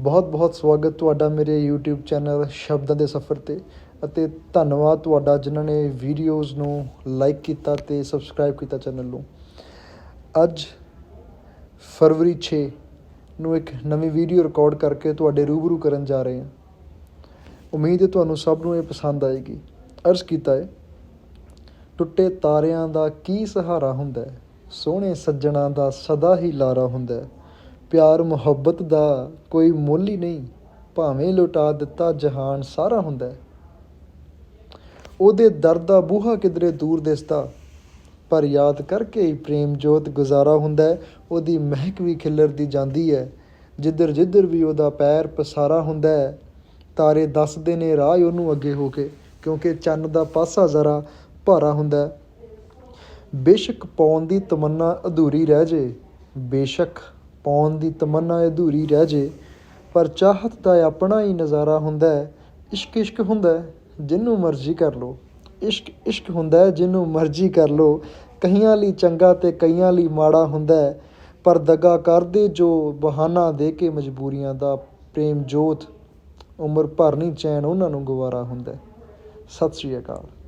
ਬਹੁਤ-ਬਹੁਤ ਸਵਾਗਤ ਤੁਹਾਡਾ ਮੇਰੇ YouTube ਚੈਨਲ ਸ਼ਬਦਾਂ ਦੇ ਸਫ਼ਰ ਤੇ ਅਤੇ ਧੰਨਵਾਦ ਤੁਹਾਡਾ ਜਿਨ੍ਹਾਂ ਨੇ ਵੀਡੀਓਜ਼ ਨੂੰ ਲਾਈਕ ਕੀਤਾ ਤੇ ਸਬਸਕ੍ਰਾਈਬ ਕੀਤਾ ਚੈਨਲ ਨੂੰ। ਅੱਜ ਫਰਵਰੀ 6 ਨੂੰ ਇੱਕ ਨਵੀਂ ਵੀਡੀਓ ਰਿਕਾਰਡ ਕਰਕੇ ਤੁਹਾਡੇ ਰੂਬਰੂ ਕਰਨ ਜਾ ਰਹੇ ਹਾਂ। ਉਮੀਦ ਹੈ ਤੁਹਾਨੂੰ ਸਭ ਨੂੰ ਇਹ ਪਸੰਦ ਆਏਗੀ। ਅਰਜ਼ ਕੀਤਾ ਹੈ, ਟੁੱਟੇ ਤਾਰਿਆਂ ਦਾ ਕੀ ਸਹਾਰਾ ਹੁੰਦਾ ਹੈ, ਸੋਹਣੇ ਸੱਜਣਾ ਦਾ ਸਦਾ ਹੀ ਲਾਰਾ ਹੁੰਦਾ ਹੈ। ਪਿਆਰ ਮੁਹੱਬਤ ਦਾ ਕੋਈ ਮੁੱਲ ਹੀ ਨਹੀਂ, ਭਾਵੇਂ ਲੁਟਾ ਦਿੱਤਾ ਜਹਾਨ ਸਾਰਾ ਹੁੰਦਾ ਉਹਦੇ ਦਰਦ ਦਾ ਬੂਹਾ ਕਿਧਰੇ ਦੂਰ ਦਿਸਦਾ, ਪਰ ਯਾਦ ਕਰਕੇ ਹੀ ਪ੍ਰੇਮ ਜੋਤ ਗੁਜ਼ਾਰਾ ਹੁੰਦਾ ਉਹਦੀ ਮਹਿਕ ਵੀ ਖਿਲਰਦੀ ਜਾਂਦੀ ਹੈ। ਜਿੱਧਰ ਜਿੱਧਰ ਵੀ ਉਹਦਾ ਪੈਰ ਪਸਾਰਾ ਹੁੰਦਾ ਹੈ, ਤਾਰੇ ਦੱਸਦੇ ਨੇ ਰਾਹ ਉਹਨੂੰ ਅੱਗੇ ਹੋ ਕੇ, ਕਿਉਂਕਿ ਚੰਨ ਦਾ ਪਾਸਾ ਜ਼ਰਾ ਭਾਰਾ ਹੁੰਦਾ ਬੇਸ਼ੱਕ ਪਾਉਣ ਦੀ ਤਮੰਨਾ ਅਧੂਰੀ ਰਹਿ ਜੇ, ਬੇਸ਼ੱਕ। ਪਾਉਣ ਦੀ ਤਮੰਨਾ ਅਧੂਰੀ ਰਹਿ ਜੇ, ਪਰ ਚਾਹਤ ਦਾ ਆਪਣਾ ਹੀ ਨਜ਼ਾਰਾ ਹੁੰਦਾ ਹੈ। ਇਸ਼ਕ ਇਸ਼ਕ ਹੁੰਦਾ ਹੈ ਜਿਹਨੂੰ ਮਰਜ਼ੀ ਕਰ ਲੋ ਇਸ਼ਕ ਇਸ਼ਕ ਹੁੰਦਾ ਹੈ ਜਿਹਨੂੰ ਮਰਜ਼ੀ ਕਰ ਲੋ ਕਈਆਂ ਲਈ ਚੰਗਾ ਤੇ ਕਈਆਂ ਲਈ ਮਾੜਾ ਹੁੰਦਾ ਪਰ ਦਗਾ ਕਰਦੇ ਜੋ ਬਹਾਨਾ ਦੇ ਕੇ ਮਜਬੂਰੀਆਂ ਦਾ ਪ੍ਰੇਮ ਜੋਤ, ਉਮਰ ਭਰ ਨਹੀਂ ਚੈਨ ਉਹਨਾਂ ਨੂੰ ਗਵਾਰਾ ਹੁੰਦਾ ਸਤਿ ਸ਼੍ਰੀ ਅਕਾਲ।